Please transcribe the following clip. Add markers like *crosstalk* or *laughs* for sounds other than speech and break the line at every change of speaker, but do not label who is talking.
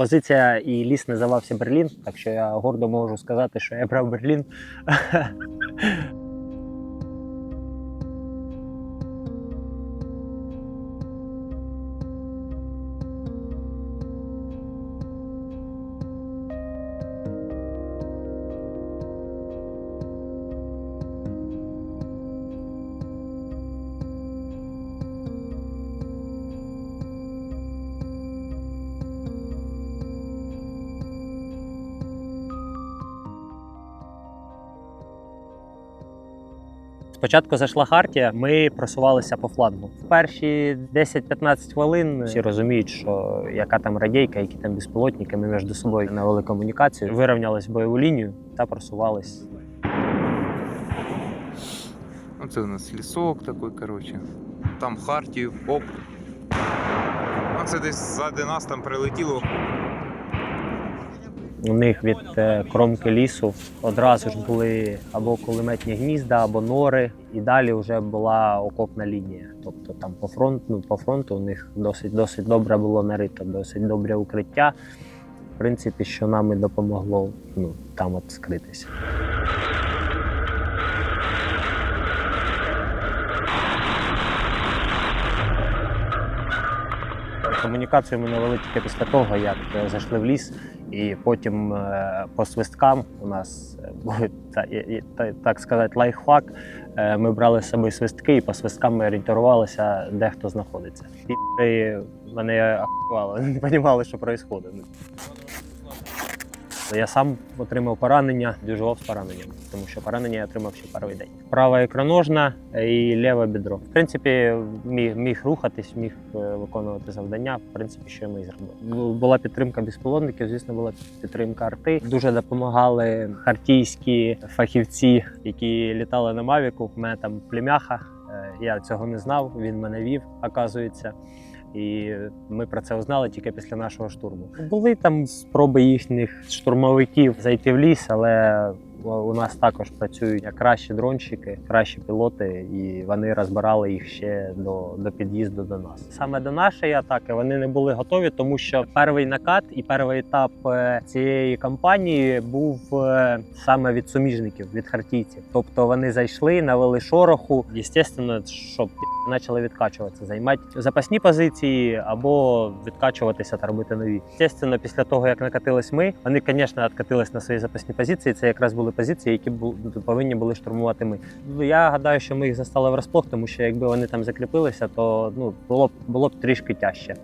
Позиція і ліс називався Берлін, так що я гордо можу сказати, що я брав Берлін. *laughs* Спочатку зайшла Хартія, ми просувалися по флангу. В перші 10-15 хвилин всі розуміють, що яка там радійка, які там безпілотники, ми між собою навели комунікацію, вирівнялись в бойову лінію та просувались.
Оце у нас лісок такий, коротше. Там Хартію, оп. Оце десь ззади нас там прилетіло.
У них від е, кромки лісу одразу ж були або кулеметні гнізда, або нори, і далі вже була окопна лінія. Тобто там по фронту, ну, по фронту у них досить досить добре було нарито, досить добре укриття. В принципі, що нам і допомогло ну, там от скритися. Комунікацію ми навели тільки після того, як е, зайшли в ліс, і потім е, по свисткам у нас е, так сказати лайфхак. Ми брали з собою свистки, і по свисткам ми орієнтувалися, де хто знаходиться. І мене ахували, не розуміли, що відбувається. Я сам отримав поранення, дюжував з пораненням, тому що поранення я отримав ще перший день. Права ікроножна і ліве бідро. В принципі, міг, міг рухатись, міг е, виконувати завдання. В принципі, що ми і зробили. Була підтримка безпілотників, звісно, була підтримка арти. Дуже допомагали хартійські фахівці, які літали на Мавіку. У мене там племяха. е, Я цього не знав. Він мене вів, оказується. І ми про це узнали тільки після нашого штурму. Були там спроби їхніх штурмовиків зайти в ліс, але у нас також працюють кращі дронщики, кращі пілоти, і вони розбирали їх ще до, до під'їзду до нас. Саме до нашої атаки вони не були готові, тому що перший накат і перший етап е, цієї кампанії був е, саме від суміжників, від хартійців. Тобто вони зайшли, навели шороху. Єстественно, щоб почали відкачуватися, займати запасні позиції або відкачуватися та робити нові. Естественно, після того як накатились ми, вони, звісно, відкатились на свої запасні позиції. Це якраз були позиції, які бу- повинні були штурмувати ми. Я гадаю, що ми їх застали врасплох, тому що якби вони там закріпилися, то ну було б було б трішки тяжче.